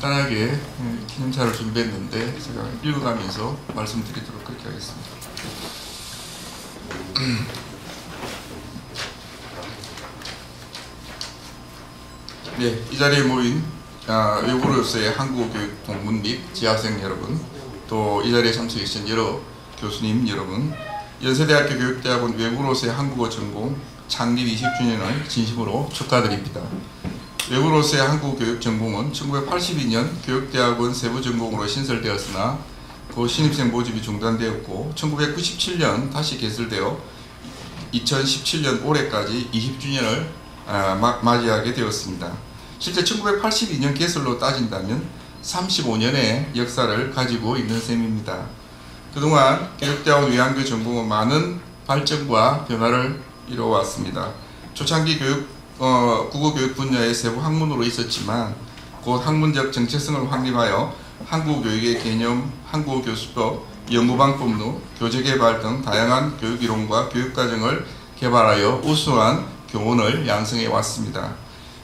간단하게 예, 기념사를 준비했는데 제가 읽어가면서 말씀드리도록 그렇게 하겠습니다. 네, 이 자리에 모인 아, 외국으로서의 한국 교육 동문 및 지학생 여러분, 또 이 자리에 참석해 주신 여러 교수님 여러분, 연세대학교 교육대학원 외국으로서의 한국어 전공 창립 20주년을 진심으로 축하드립니다. 외국으로서의 한국 교육 전공은 1982년 교육대학원 세부 전공으로 신설되었으나 그 신입생 모집이 중단되었고 1997년 다시 개설되어 2017년 올해까지 20주년을 아, 맞이하게 되었습니다. 실제 1982년 개설로 따진다면 35년의 역사를 가지고 있는 셈입니다. 그동안 교육대학원 외환교 전공은 많은 발전과 변화를 이뤄왔습니다. 초창기 교육 어, 국어 교육 분야의 세부 학문으로 있었지만 곧 학문적 정체성을 확립하여 한국 교육의 개념, 한국어 교수법, 연구방법론, 교재 개발 등 다양한 교육 이론과 교육 과정을 개발하여 우수한 교원을 양성해 왔습니다.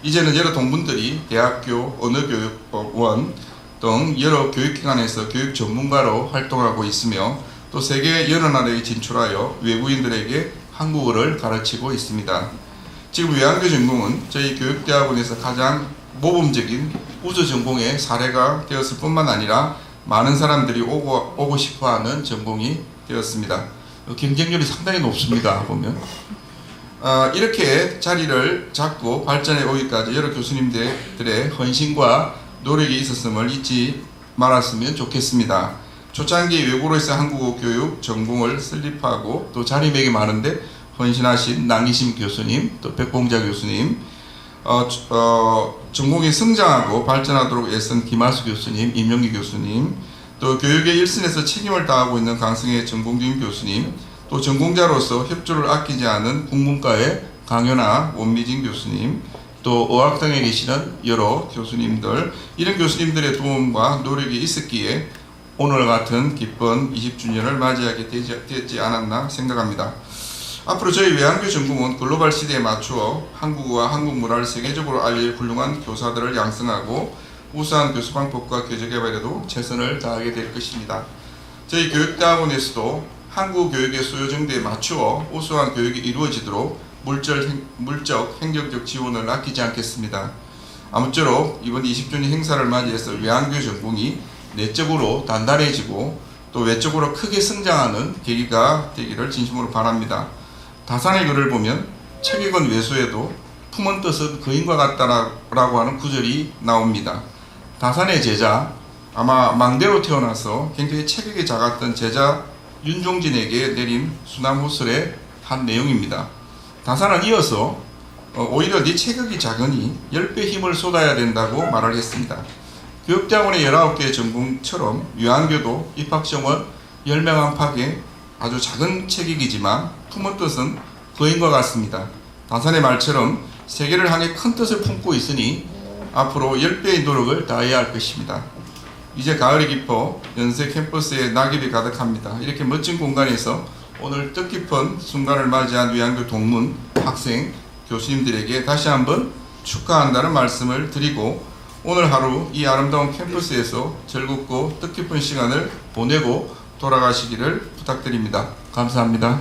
이제는 여러 동문들이 대학교, 언어교육원 등 여러 교육기관에서 교육 전문가로 활동하고 있으며 또 세계 여러 나라에 진출하여 외국인들에게 한국어를 가르치고 있습니다. 지금 외환교 전공은 저희 교육대학원에서 가장 모범적인 우수 전공의 사례가 되었을 뿐만 아니라 많은 사람들이 오고, 오고 싶어 하는 전공이 되었습니다. 어, 경쟁률이 상당히 높습니다. 보면. 어, 이렇게 자리를 잡고 발전해 오기까지 여러 교수님들의 헌신과 노력이 있었음을 잊지 말았으면 좋겠습니다. 초창기 외국어에서 한국어 교육 전공을 설립하고 또 자리매기 많은데 헌신하신 남기심 교수님, 또 백봉자 교수님, 어, 어, 전공이 성장하고 발전하도록 애쓴 김하수 교수님, 임영기 교수님, 또 교육의 일선에서 책임을 다하고 있는 강승혜 전공진 교수님, 또 전공자로서 협조를 아끼지 않은 국문과의 강연아 원미진 교수님, 또 어학당에 계시는 여러 교수님들, 이런 교수님들의 도움과 노력이 있었기에 오늘 같은 기쁜 20주년을 맞이하게 되지, 되지 않았나 생각합니다. 앞으로 저희 외환교 전공은 글로벌 시대에 맞추어 한국어와 한국 문화를 세계적으로 알릴 훌륭한 교사들을 양성하고 우수한 교수 방법과 교재 개발에도 최선을 다하게 될 것입니다. 저희 교육대학원에서도 한국 교육의 수요 정도에 맞추어 우수한 교육이 이루어지도록 행, 물적, 행정적 지원을 아끼지 않겠습니다. 아무쪼록 이번 20주년 행사를 맞이해서 외환교 전공이 내적으로 단단해지고 또 외적으로 크게 성장하는 계기가 되기를 진심으로 바랍니다. 다산의 글을 보면 책익은 외소에도 품은 뜻은 거인과 같다라고 하는 구절이 나옵니다. 다산의 제자 아마 망대로 태어나서 굉장히 체격이 작았던 제자 윤종진에게 내린 수남호설의 한 내용입니다. 다산은 이어서 어, 오히려 네 체격이 작으니 10배 힘을 쏟아야 된다고 말을 했습니다. 교육대학원의 19개 전공처럼 유한교도 입학시험은 10명 안팎의 아주 작은 체격이지만 품은 뜻은 거인과 같습니다. 다산의 말처럼 세계를 향해 큰 뜻을 품고 있으니 앞으로 10배의 노력을 다해야 할 것입니다. 이제 가을이 깊어 연세 캠퍼스에 낙엽이 가득합니다. 이렇게 멋진 공간에서 오늘 뜻깊은 순간을 맞이한 위안교 동문, 학생, 교수님들에게 다시 한번 축하한다는 말씀을 드리고 오늘 하루 이 아름다운 캠퍼스에서 즐겁고 뜻깊은 시간을 보내고 돌아가시기를 부탁드립니다. 감사합니다.